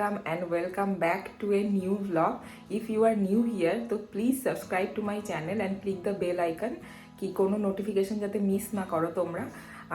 Everyone, welcome and welcome back to a new vlog. If you are new তো please subscribe to my channel and click the bell icon কি কোনো notification যাতে miss না করো তোমরা।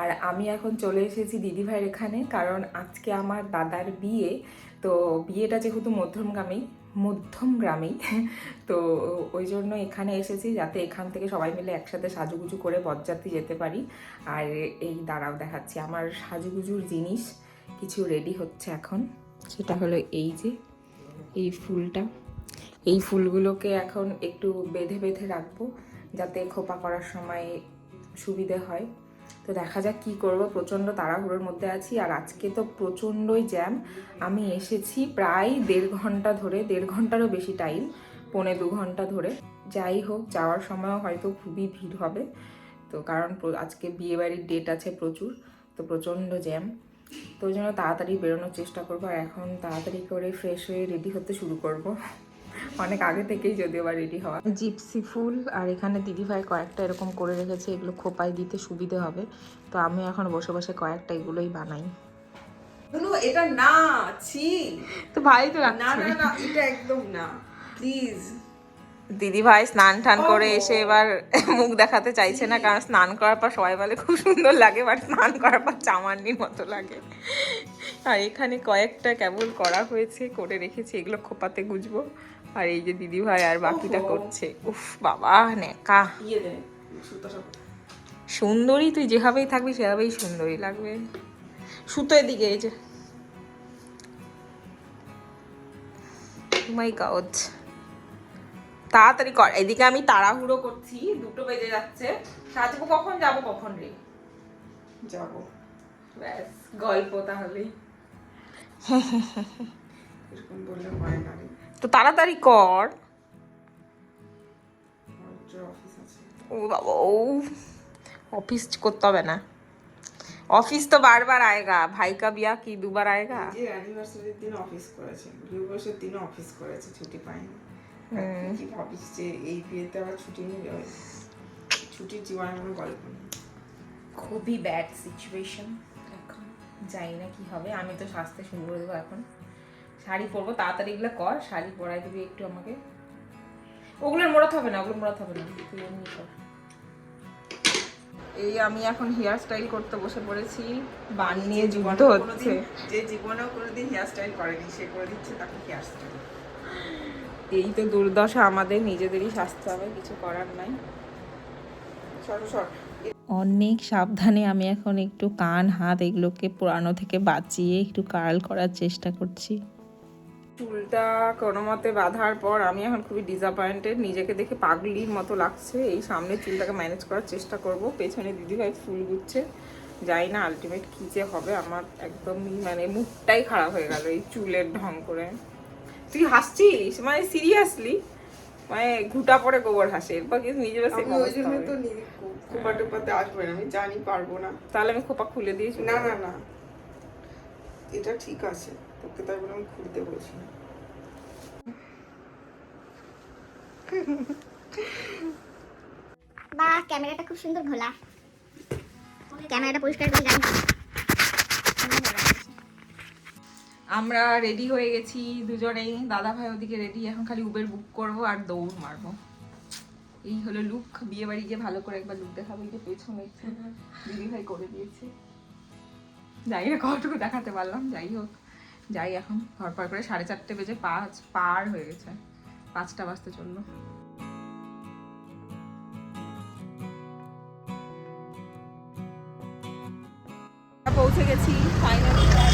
আর আমি এখন চলে এসেছি দিদিভাইয়ের এখানে কারণ আজকে আমার দাদার বিয়ে। তো বিয়েটা যেহেতু মধ্যমগ্রামেই মধ্যম গ্রামেই তো ওই জন্য এখানে এসেছি যাতে এখান থেকে সবাই মিলে একসাথে সাজুগুজু করে বরযাত্রী যেতে পারি। আর এই দাঁড়াও দেখাচ্ছি আমার সাজুগুজুর জিনিস কিছু রেডি হচ্ছে এখন। সেটা হলো এই যে, এই ফুলটা। এই ফুলগুলোকে এখন একটু বেঁধে বেঁধে রাখব, যাতে খোপা করার সময় সুবিধে হয়। তো দেখা যাক কি করব, প্রচণ্ড তাড়াহুড়োর মধ্যে আছি। আর আজকে তো প্রচণ্ডই জ্যাম। আমি এসেছি প্রায় দেড় ঘণ্টা ধরে, দেড় ঘন্টারও বেশি টাইম, পৌনে দু ঘণ্টা ধরে। যাই হোক, যাওয়ার সময়ও হয়তো খুবই ভিড় হবে। তো কারণ আজকে বিয়েবাড়ির ডেট আছে প্রচুর, তো প্রচণ্ড জ্যাম। তো ওই জন্য তাড়াতাড়ি বেরোনোর চেষ্টা করব আর এখন তাড়াতাড়ি করে ফ্রেশ হয়ে রেডি হতে শুরু করব। অনেক আগে থেকেই যদিও বা রেডি হওয়া। জিপসি ফুল আর এখানে দিদিভাই কয়েকটা এরকম করে রেখেছে এগুলো খোপায় দিতে সুবিধে হবে। তো আমি এখন বসে বসে কয়েকটা এগুলোই বানাই। এটা না ছি। তো ভাই তো না না না এটা একদম না। প্লিজ দিদি ভাই স্নান টান করে এসে এবার মুখ দেখাতে চাইছে না কারণ স্নান করার পর সবাই বলে খুব সুন্দর লাগে বাট স্নান করার পর চামান্নির মতো লাগে। আর এখানে কয়েকটা কেবল করা হয়েছে করে রেখেছি এগুলো খোপাতে গুজবো। আর এই যে দিদি ভাই আর বাকিটা করছে। উফ বাবা নেকা। ইয়ে সুন্দরী তুই যেভাবেই থাকবি সেভাবেই সুন্দরী লাগবে। সুতো এদিকে এই যে। মাই গড তাড়াতাড়ি কর। এদিকে আমি তাড়াহুড়ো করছি দুটো বেজে যাচ্ছে। সাজবো কখন যাব কখন রে? যাব। ব্যাস গল্প তাহলেই এরকম বললে হয় না রে। তো তাড়াতাড়ি কর। ও বাবা ও। অফিস করতে হবে না। অফিস তো বারবার আয়েগা। ভাই কা বিয়া কি দুবার আয়েগা? যে অ্যানিভার্সারির দিন অফিস করেছে। বিয়েবর্ষের দিনও অফিস করেছে ছুটি তুই কি ভাবিস যে এই বিয়েতে আবার ছুটি নিবে ছুটির জীবনে কোনো গল্প নেই। খুবই ব্যাড সিচুয়েশন এখন জানি না কি হবে। আমি তো সাজতে শুরু করে দেবো এখন। শাড়ি পরবো তাড়াতাড়ি এগুলো কর। শাড়ি পরাই দিবি একটু আমাকে। ওগুলোর মোড়াতে হবে না ওগুলো মোড়াতে হবে না। তুই এমনি কর। এই আমি এখন হেয়ার স্টাইল করতে বসে পড়েছি। বান নিয়ে জীবনেও হচ্ছে। যে জীবনেও কোনোদিন হেয়ার স্টাইল করেনি সে করে দিচ্ছে তাকে হেয়ার স্টাইল এই তো দুর্দশা আমাদের নিজেদেরই স্বাস্থ্য হবে কিছু করার নাই। সর সর। অনেক সাবধানে আমি এখন একটু কান হাত এগুলোকে পুরানো থেকে বাঁচিয়ে একটু কার্ল করার চেষ্টা করছি। চুলটা কোনো মতে বাঁধার পর আমি এখন খুবই ডিসঅ্যাপয়েন্টেড নিজেকে দেখে পাগলির মতো লাগছে। এই সামনে চুলটাকে ম্যানেজ করার চেষ্টা করব পেছনে দিদিভাই ফুল গুচ্ছে। যাই না আলটিমেট কী যে হবে আমার একদমই মানে মুখটাই খারাপ হয়ে গেল এই চুলের ঢং করে। তুই হাসছিস? মানে সিরিয়াসলি মানে ঘুটা পরে গোবর হাসে এরপর কিন্তু নিজের আমি ওই জন্য তো নিজে কোপা টোপাতে আসব না আমি জানি পারব না। তাহলে আমি খোপা খুলে দিয়েছি না না না। এটা ঠিক আছে তোকে তাই বলে আমি খুলতে বলছি। না বা ক্যামেরাটা খুব সুন্দর ঘোলা। ক্যামেরাটা পরিষ্কার করে গান আমরা রেডি হয়ে গেছি দুজনেই। দাদা ভাই ওদিকে রেডি এখন খালি উবের বুক করব আর দৌড় মারবো। এই হলো লুক বিয়ে বাড়ি গিয়ে ভালো করে একবার লুক দেখাবো যে পেছনে দিদি ভাই করে দিয়েছে। যাই না কতটুকু দেখাতে পারলাম, যাই হোক। যাই এখন, ঘর পার করে সাড়ে চারটে বেজে পাঁচ, পার হয়ে গেছে, পাঁচটা বাজতে চলল। পৌঁছে গেছি ফাইনালি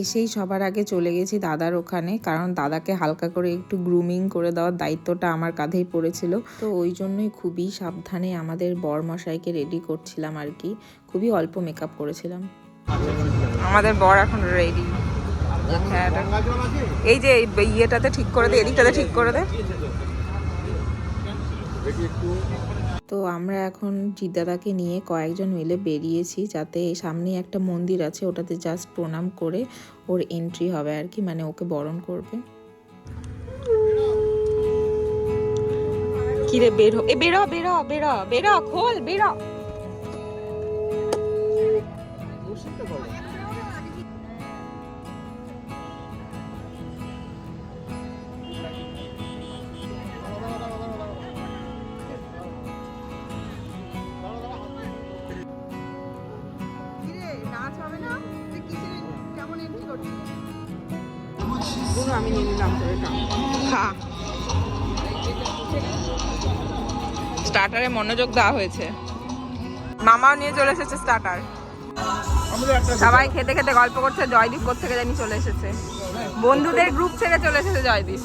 এসেই সবার আগে চলে গেছি দাদার ওখানে, কারণ দাদাকে হালকা করে একটু গ্রুমিং করে দেওয়ার দায়িত্বটা আমার কাঁধেই পড়েছিল। তো ওই জন্যই খুবই সাবধানে আমাদের বরমশাইকে রেডি করছিলাম আর কি, খুবই অল্প মেকআপ করেছিলাম। আমাদের বর এখন রেডি এই যে ইয়েটাতে ঠিক করে দে, এদিকটাতে ঠিক করে দে। তো আমরা এখন জিদাদাকে নিয়ে কয়েকজন মিলে বেরিয়েছি যাতে সামনে একটা মন্দির আছে, ওটাতে জাস্ট প্রণাম করে ওর এন্ট্রি হবে আর কি মানে ওকে বরণ করবে। কিরে বের এ বেরো বেরো বেরো বেরো খোল, বেরো স্টার্টারে মনোযোগ দেওয়া হয়েছে। মামাও নিয়ে চলে এসেছে স্টার্টার সবাই খেতে খেতে গল্প করছে জয়দীপ থেকে জানি চলে এসেছে। বন্ধুদের গ্রুপ থেকে চলে এসেছে জয়দীপ।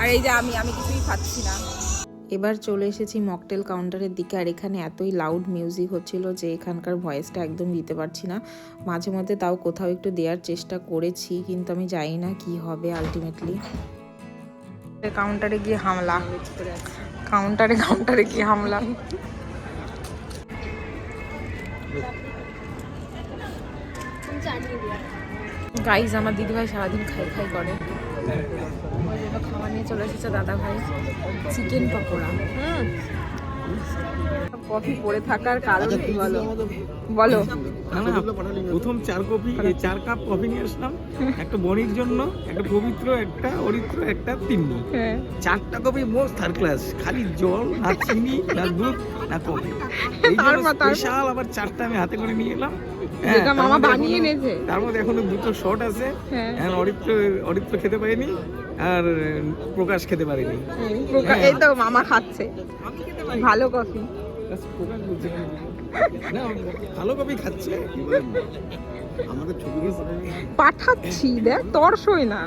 আর এই যে আমি আমি কিছুই খাচ্ছি না। এবার চলে এসেছি মকটেল কাউন্টারের দিকে আর এখানে এতই লাউড মিউজিক হচ্ছিল যে এখানকার ভয়েসটা একদম দিতে পারছি না। মাঝে মধ্যে তাও কোথাও একটু দেওয়ার চেষ্টা করেছি কিন্তু আমি জানি না কি হবে আলটিমেটলি কাউন্টারে গিয়ে হামলা। কাউন্টারে কাউন্টারে গিয়ে হামলা। গাইজ আমার দিদিভাই সারাদিন খাই খাই করে। ওই খাওয়া নিয়ে চলে এসেছে দাদাভাই। চিকেন পকোড়া। কফি পড়ে থাকার কারণ কি বলো। বলো। না প্রথম চার কপি চার কাপ কফি নিয়ে আসলাম। একটা বনির জন্য একটা পবিত্র একটা অরিত্র একটা তিন্নি। হ্যাঁ। চারটা কপি মোস্ট থার্ড ক্লাস খালি জল না চিনি না দুধ না কফি। এই? স্পেশাল আবার চারটা আমি হাতে করে নিয়ে এলাম। হ্যাঁ, যেটা মামা বানিয়ে এনেছে। তার মধ্যে এখনও দুটো শট আছে। হ্যাঁ। অরিত্র অরিত্র খেতে পারিনি আর প্রকাশ খেতে পারিনি। এই তো মামা খাচ্ছে। ভালো কফি? না ভালো কফি খাচ্ছে? আমাদের ছবি পাঠাচ্ছি দেখ তরসই না।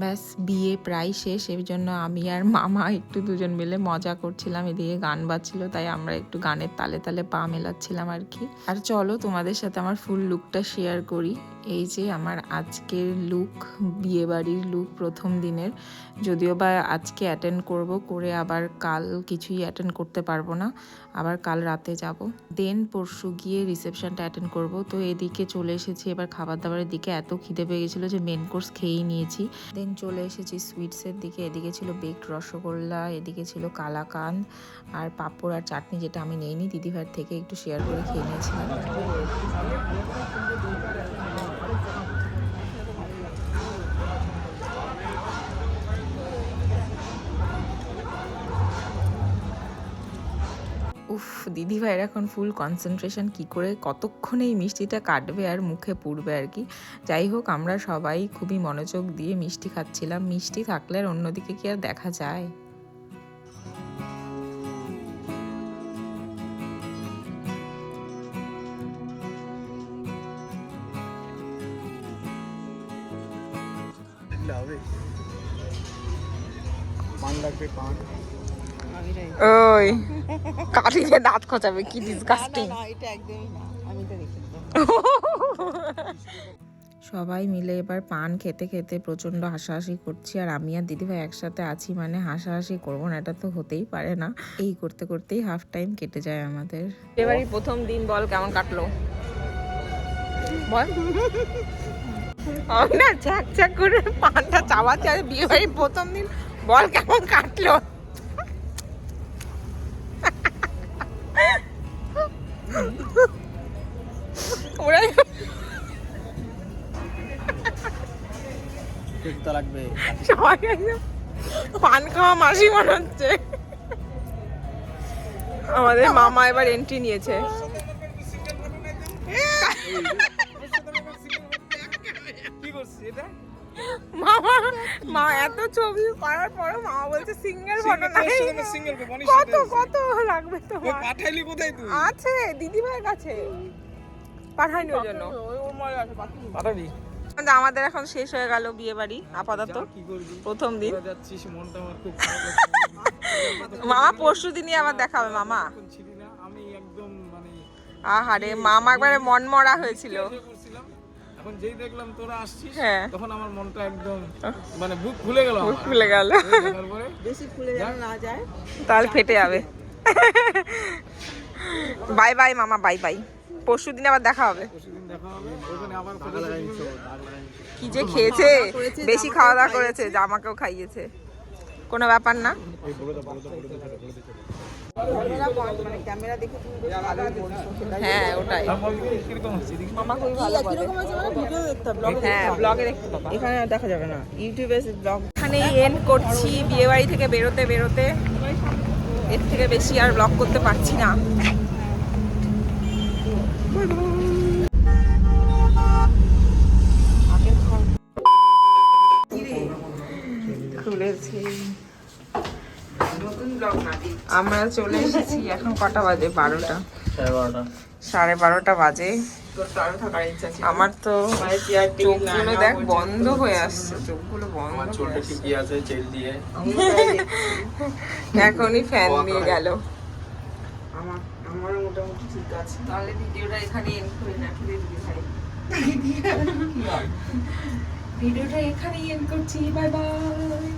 ব্যাস, বিয়ে প্রায় শেষ, এর জন্য আমি আর মামা একটু দুজন মিলে মজা করছিলাম, এদিকে গান বাজছিল, তাই আমরা একটু গানের তালে তালে পা মেলাচ্ছিলাম আর কি। আর চলো তোমাদের সাথে আমার ফুল লুকটা শেয়ার করি। এই যে আমার আজকের লুক বিয়েবাড়ির লুক প্রথম দিনের, যদিও বা আজকে অ্যাটেন্ড করব, করে আবার কাল কিছুই অ্যাটেন্ড করতে পারব না, আবার কাল রাতে যাব। দেন পরশু গিয়ে রিসেপশনটা অ্যাটেন্ড করব। তো এদিকে চলে এসেছি, এবার খাবার দাবারের দিকে এত খিদে পেয়ে গেছিল যে মেন কোর্স খেয়েই নিয়েছি। দেন চলে এসেছি সুইটসের দিকে, এদিকে ছিল বেকড রসগোল্লা, এদিকে ছিল কালাকান আর পাঁপড় আর চাটনি যেটা আমি নেইনি, দিদিভাইয়ের থেকে একটু শেয়ার করে খেয়ে নিয়েছিলাম। উফ, দিদি ভাইয়ের এখন ফুল কনসেন্ট্রেশন কি করে কতক্ষণ এই মিষ্টিটা কাটবে আর মুখে পুড়বে আর কি? যাই হোক, আমরা সবাই খুবই মনোযোগ দিয়ে মিষ্টি খাচ্ছিলাম। মিষ্টি থাকলে আর অন্যদিকে কি আর দেখা যায়? ওই। কাটিতে দাঁত খচাবে কি ডিসগাস্টিং এটা একদমই না আমি তো রেখে সবাই মিলে এবার পান খেতে খেতে প্রচণ্ড হাসাহাসি করছি আর আমি আর দিদিভাই একসাথে আছি মানে হাসাহাসি করব না এটা তো হতেই পারে না। এই করতে করতেই হাফ টাইম কেটে যায় আমাদের। এবারই প্রথম দিন বল কেমন কাটলো? বল। না ঝ্যাক ঝ্যাক করে পানটা চাবাচ্ছি আর বিয়ে বাড়ির প্রথম দিন বল কেমন কাটলো? ওরা তো লাগবে। সবাই পান খাওয়া মাসি মনে হচ্ছে আমাদের মামা এবার এন্ট্রি নিয়েছে। মা এত ছবি করার পরে মামা বলছে সিঙ্গেল ফটো কত কত লাগবে তোমার? পাঠাইলি কোথায় তুই? আছে দিদিভাইয়ের কাছে। পাঠাইনি ওই জন্য। পাঠাবি? আমাদের এখন শেষ হয়ে গেল বিয়ে বাড়ি আপাতত প্রথম দিন। তোরা যাচ্ছিস মনটা আমার খুব খারাপ লাগছে। মামা পরশু দিনই আবার দেখাবে মামা। এখন ছিলি না আমি একদম মানে আহারে মামা একবারে মনমরা হয়েছিল। এখন যেই দেখলাম তোরা আসছিস হ্যাঁ। তখন আমার মনটা একদম মানে বুক খুলে গেল মুখ খুলে গেল। তারপরে বেশি ফুলে যেন না যায়। তাহলে ফেটে যাবে। বাই বাই মামা বাই বাই। পরশু দিন আবার দেখা হবে। পরশুদিন দেখা হবে। ওখানে আবার photo shoot হবে। কি যে খেয়েছে বেশি খাওয়া দাওয়া করেছে জামাকেও খাইয়েছে। কোনো ব্যাপার না। মানে হ্যাঁ ওটাই। আছে মানে ভিডিও দেখতে হবে ব্লগে হ্যাঁ ব্লগে দেখতে পাবা এখানে দেখা যাবে না। ইউটিউবে ব্লগ এখানে এন্ড করছি বিয়ে বাড়ি থেকে বেরোতে বেরোতে। এর থেকে বেশি আর ব্লগ করতে পারছি না খুলেছি নতুন ব্লগ না দিই আমরা চলে এসেছি এখন কটা বাজে? বারোটা। সাড়ে বারোটা। বাজে। তোর থাকার ইচ্ছা ছিল? আমার তো মানে চোখগুলো দেখ বন্ধ হয়ে আসছে চোখগুলো বন্ধ। এখনই ফ্যান দিয়ে। গেল। আমার আমারও মোটামুটি ঠিক আছে। তাহলে ভিডিওটা এখানে এন্ড করে না ভিডিওটা এখানেই এন্ড করছি বাই বাই